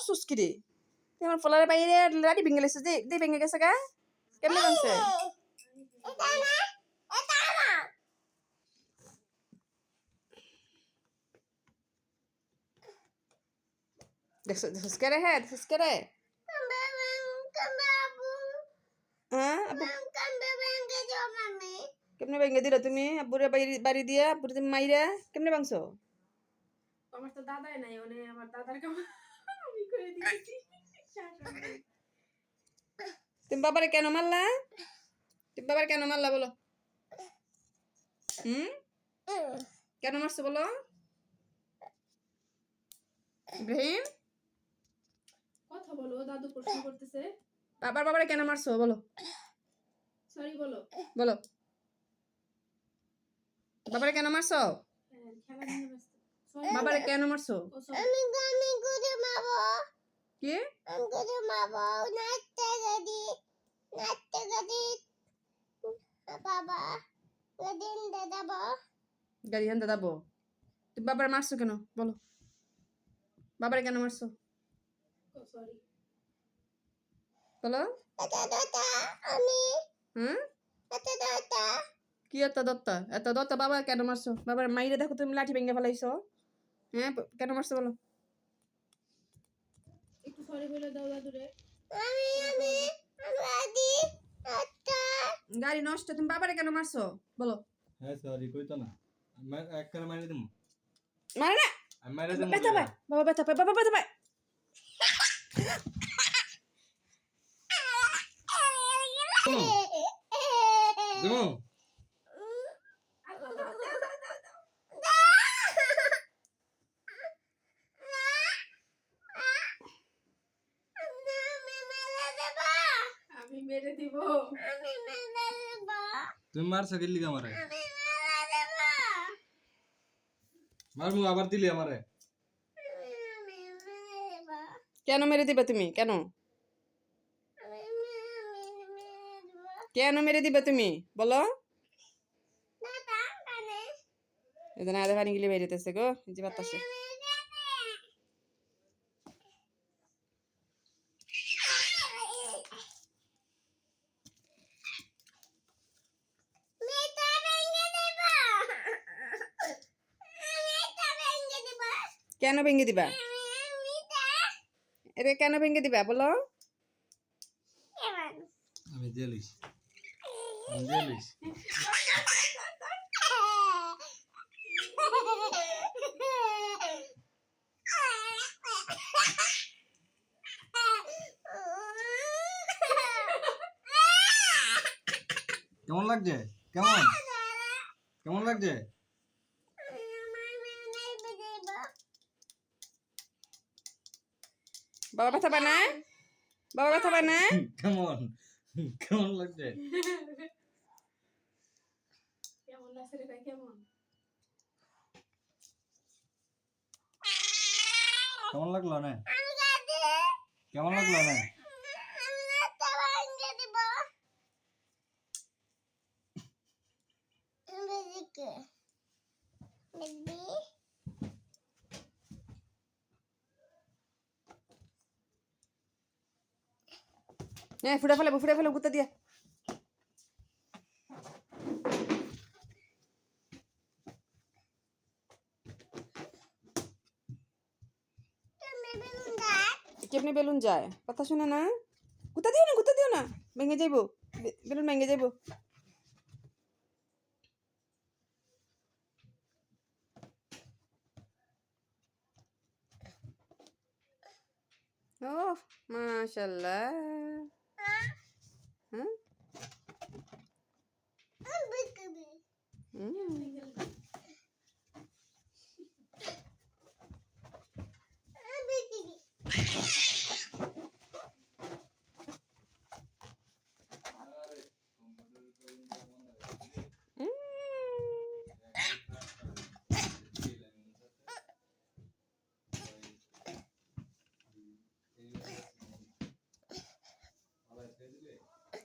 সুস্কি রে তুই আমার পোলারে বাইরে লাড়ি ভেঙে লেছিস দে দে ভেঙে গেছে গা কেমনে ভাঙছে দেখছ দেখছিস কে রে হ্যাঁ দেখছিস কে রে হ্যাঁ আব্বু কেমনে ভেঙে দিল তুমি আব্বুরে বাড়ি বাড়ি দিয়া আব্বুরে তুমি মাইরা কেমনে ভাঙছো আমার তো দাদাই নাই মানে আমার দাদার কাম আমি করে দিয়েছি। তুমি বাবারে কেন মারলা? তুমি বাবারে কেন মারলা বলো? হুম? কেন মারছো বলো? ইব্রাহিম? কথা বলো দাদু প্রশ্ন করতেছে। বাবার বাবারে কেন মারছো বলো? সরি বলো। বলো। বাবারে কেন মারছো? হ্যাঁ, খেলা নিয়ে ব্যস্ত Sorry, বাবারে কেন মারছো ও sorry। কি বাবা গদিন তুমি বাবারে মারছো কেন বলো বাবারে কেন মারছো বলো আমি হুম কি এত দত্তা এত দত্তা বাবা কেন মারছো বাবার মাইরে দেখো তুমি লাঠি ভেঙে ফেলাইছো হ্যাঁ কেন মারছো বলো সরি বলে দাও দাদুরে। আমি আমি আমি দাদা গাড়ি নষ্ট তুমি বাবারে কেন মারছো? বলো। হ্যাঁ সরি কই তো না। আমি এক করে মারি দিমু। মারে না! আমি মারি দিমু ব্যথা পায় বাবা ব্যথা পায় বাবা ব্যথা পায়। দিমু? আমি মেরে দিব। তুমি মারছো গেলি আমারে মারমু আবার দিলি আমারে। কেন মেরে দিবে তুমি? কেন? কেন মেরে দিবে তুমি? বলো। এদিন আধা পানি গিলে বেরিতেছে গো যে বাতাসে। কেন ভেঙে দিবা? এটা কেন ভেঙে দিবা বলো? আমি জেলিস জেলিস কেমন লাগছে? কেমন? কেমন লাগছে? বাবা ব্যথা পায় না? বাবা ব্যথা পায় না? কেমন কেমন লাগছে কেমন লাগছে রে কেমন? কেমন লাগল না কেমন লাগল না হ্যাঁ ফুটে ফেলে ফুটে ফেলে, গুতা দিয়া। কেমনি বেলুন যায়? কথা শুনে না? গুতা দিও না, গুতা দিও না। ভেঙে যাইবো। বেলুন ভেঙে যাইবো। ও মাশাল্লাহ হ্যাঁ হুম।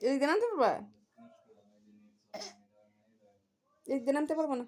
এদিক দিয়ে নামতে পারবা এদিক দিয়ে আনতে পারব না?